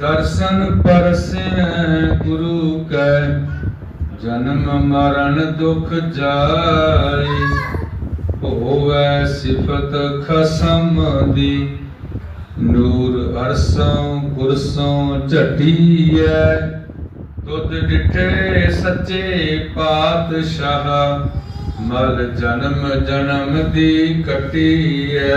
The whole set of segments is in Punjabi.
ਦਰਸ਼ਨ ਪਰਸੈ ਗੁਰੂ ਕੈ, ਜਨਮ ਮਰਨ ਦੁਖ ਜਾਏ। ਹੋਵੈ ਸਿਫਤ ਖਸਮ ਦੀ, ਨੂਰ ਅਰਸੋਂ ਗੁਰਸੋਂ ਝਟੀਐ। ਤੁਧ ਡਿਠੇ ਸੱਚੇ ਪਾਤਸ਼ਾਹ, ਮਲ ਜਨਮ ਜਨਮ ਦੀ ਕਟੀਐ।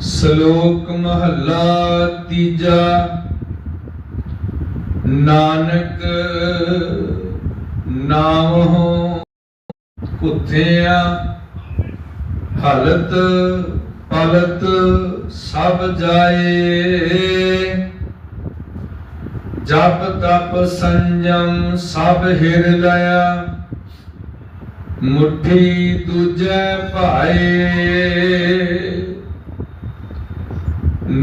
ਸ਼ਲੋਕ ਮਹੱਲਾ ਤੀਜਾ। ਨਾਨਕ ਨਾਮ ਹੋ ਕੁਥਿਆ, ਹਲਤ ਪਲਤ ਸਭ ਜਾਏ। ਜਪ ਤਪ ਸੰਜਮ ਸਭ ਹਿਰ ਲਿਆ ਮੁਠੀ ਦੂਜੇ ਭਾਏ।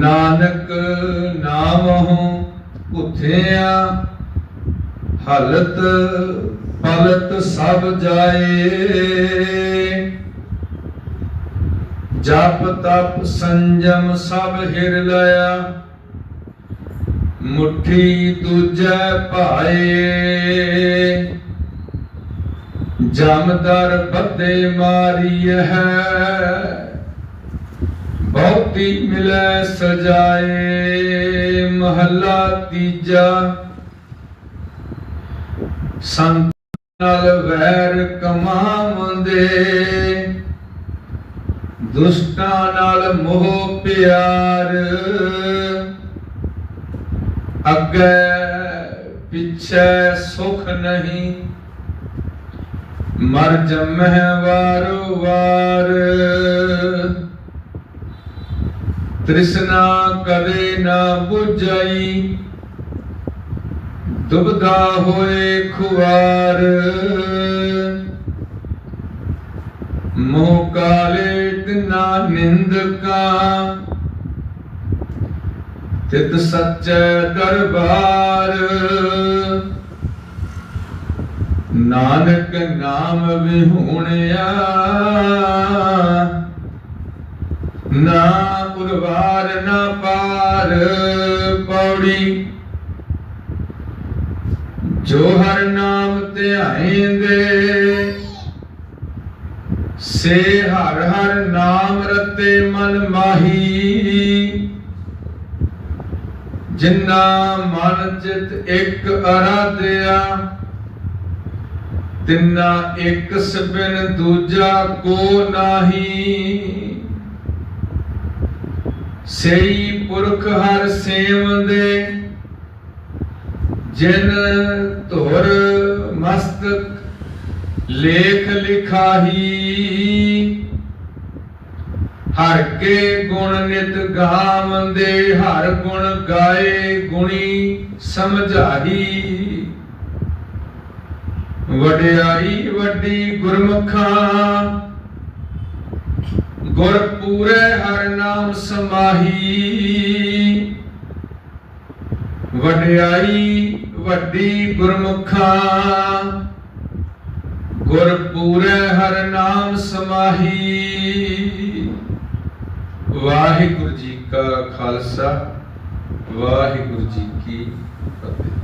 ਨਾਨਕ ਨਾਮ ਹਉ ਉਥਿਆ, ਹਲਤ ਪਲਤ ਸਭ ਜਾਏ। ਜਪ ਤਪ ਸੰਜਮ ਸਭ ਹਿਰ ਲਿਆ ਮੁਠੀ ਦੂਜੈ ਭਾਏ। ਜਮਦਰ ਬੱਦੇ ਮਾਰੀ ਹੈ ਬਹੁਤੀ ਮਿਲੈ ਸਜਾਏ, ਮਹੱਲਾ ਤੀਜਾ। ਸੰਤ ਨਾਲ ਵੈਰ ਕਮਾਵੰਦੇ ਦੁਸ਼ਟਾਂ ਨਾਲ ਮੋਹ ਪਿਆਰ। ਅੱਗੇ ਪਿੱਛੇ ਸੁਖ ਨਹੀਂ ਮਰ ਜਮਹਿ ਵਾਰੋ ਵਾਰ। ਤ੍ਰਿਸ਼ਨਾ ਕਦੇ ਨਾ 부ਝਈ ਦੁਬਦਾ ਹੋਏ ਖੁਆਰ। ਮੋਹ ਕਾਲੇ ਤਿਨਾ ਨਿੰਦਕਾ, ਤਿਤ ਸੱਚੇ ਦਰਬਾਰ। ਨਾਨਕ ਨਾਮ ਵਿਹੂਣਿਆ ਨਾ ਪੁਰਵਾਰ ਨਾ ਪਾਰ ਪੌੜੀ। ਜੋ ਹਰ ਨਾਮ ਧਿਆਏਂਦੇ, ਸੇ ਹਰ ਹਰ ਨਾਮ ਰਤੇ ਮਨ ਮਾਹੀ। ਜਿੰਨਾ ਮਨ ਚਿਤ ਇੱਕ ਅਰਾਧਿਆ, ਤਿੰਨਾ ਇੱਕ ਸਬਿਨ ਦੂਜਾ ਕੋ ਨਾਹੀ। ਸਈ ਪੁਰਖ ਹਰ ਸੇਵੰਦੇ, ਜਿਨ ਧੁਰ ਮਸਤਕ ਲੇਖ ਲਿਖਾਹੀ। ਹਰ ਕੇ ਗੁਣ ਨਿਤ ਗਾਵੰਦੇ, ਹਰ ਗੁਣ ਗਾਏ ਗੁਣੀ ਸਮਝਾਈ ਵਡਿਆਈ ਵੱਡੀ ਗੁਰਮੁਖਾਂ ਗੁਰ ਪੂਰੇ ਹਰ ਨਾਮ ਸਮਾਹੀ। ਵਡਿਆਈ ਵੱਡੀ ਗੁਰਮੁਖਾਂ। ਗੁਰ ਪੂਰੇ ਹਰ ਨਾਮ ਸਮਾਹੀ। ਵਾਹਿਗੁਰੂ ਜੀ ਕਾ ਖਾਲਸਾ, ਵਾਹਿਗੁਰੂ ਜੀ ਕੀ ਫਤਿਹ।